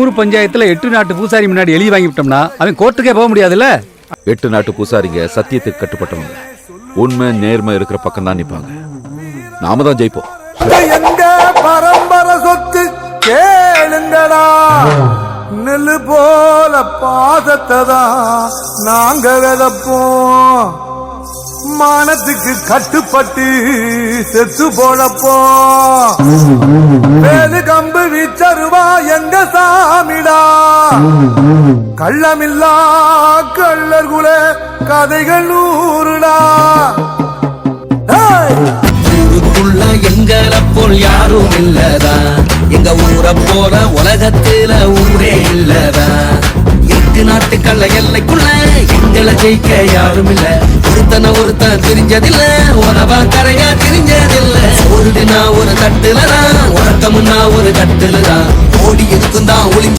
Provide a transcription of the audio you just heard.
ஊர் பஞ்சாயத்துல எட்டு நாட்டு பூசாரி முன்னாடி எழுதி வாங்கி விட்டோம்னா அவன் கோர்ட்டுக்கே போக முடியாதுல்ல? எட்டு நாட்டு பூசாரிங்க சத்தியத்துக்கு கட்டுப்பட்டவங்க. உண்மை நேர்மை இருக்கிற பக்கம் தான் நிப்பாங்க. நாம தான் ஜெயிப்போம். எங்க பரம்பரை சொத்து கேளுங்கடா. நெல்லு போல பாசத்தை தான் நாங்க விதப்போம். மானத்துக்கு கட்டுப்பட்டு செத்து போடப்போம் வேலு கம்பு வீச்சருவா எங்க சாமிடா. கள்ளமில்லா கள்ளர் குல கதைகள் நூறுடா ஊருக்குள்ள எங்களை போல் யாரும் இல்லதா எங்க ஊரை போல உலகத்துல ஊரே இல்லதா எட்டு நாட்டுக்கல்ல எல்லைக்குள்ள எங்களை ஜெயிக்க யாரும் இல்ல. ஒருத்தனை ஒருத்தன் தெரிஞ்சதில்ல உறவா கரையா தெரிஞ்சதில்ல. ஒரு தினா ஒரு தட்டுலதான் உறக்கமுன்னா ஒரு கட்டுலதான். ஓடி இருக்கும் தான் ஒளி